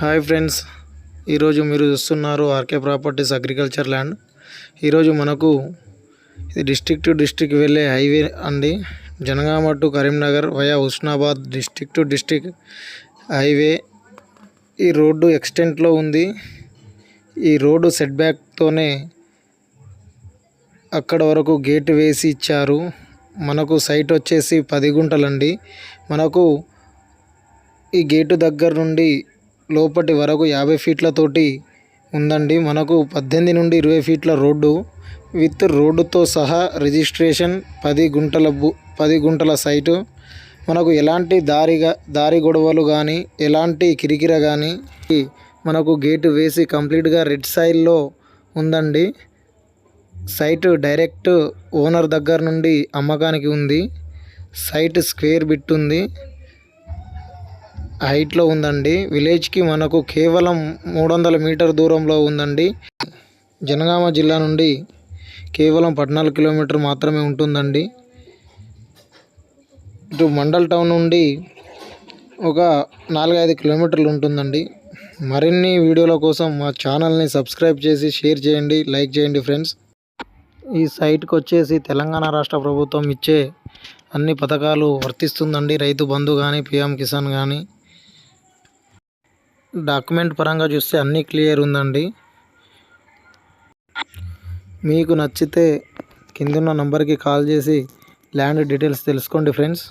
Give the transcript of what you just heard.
Hi friends. ఈరోజు మీరు చూస్తున్నారు ఆర్కే ప్రాపర్టీస్ అగ్రికల్చర్ ల్యాండ్. ఈరోజు మనకు ఇది డిస్టిక్ టు డిస్టిక్ వెళ్ళే హైవే అండి. Jangaon to Karimnagar via Husnabad district to district highway. ఈ రోడ్డు ఎక్స్టెంట్లో ఉంది. ఈ రోడ్డు సెట్ బ్యాక్తోనే అక్కడ వరకు గేట్ వేసి ఇచ్చారు. మనకు సైట్ వచ్చేసి పది గుంటలండి. మనకు ఈ గేటు దగ్గర నుండి లోపటి వరకు యాభై ఫీట్లతోటి ఉందండి. మనకు పద్దెనిమిది నుండి ఇరవై ఫీట్ల రోడ్డు విత్ రోడ్డుతో సహా రిజిస్ట్రేషన్ పది గుంటల భూ పది గుంటల సైటు. మనకు ఎలాంటి దారిగా దారి గొడవలు కానీ ఎలాంటి కిరికిర కానీ మనకు గేటు వేసి కంప్లీట్గా రెడ్ సైడ్లో ఉందండి. సైట్ డైరెక్ట్ ఓనర్ దగ్గర నుండి అమ్మకానికి ఉంది. సైట్ స్క్వేర్ బిట్ ఉంది. హైట్లో ఉందండి. విలేజ్కి మనకు కేవలం మూడు వందల మీటర్ దూరంలో ఉందండి. జనగామ జిల్లా నుండి కేవలం పద్నాలుగు కిలోమీటర్ మాత్రమే ఉంటుందండి. ఇటు మండల్ టౌన్ నుండి ఒక నాలుగైదు కిలోమీటర్లు ఉంటుందండి. మరిన్ని వీడియోల కోసం మా ఛానల్ని సబ్స్క్రైబ్ చేసి షేర్ చేయండి లైక్ చేయండి ఫ్రెండ్స్. ఈ సైట్కి వచ్చేసి తెలంగాణ రాష్ట్ర ప్రభుత్వం ఇచ్చే అన్ని పథకాలు వర్తిస్తుందండి. రైతు బంధు కానీ పిఎం కిసాన్ కానీ డాక్యుమెంట్ పరంగా చూస్తే అన్నీ క్లియర్ ఉందండి. మీకు నచ్చితే కిందున్న నంబర్కి కాల్ చేసి ల్యాండ్ డీటెయిల్స్ తెలుసుకోండి ఫ్రెండ్స్.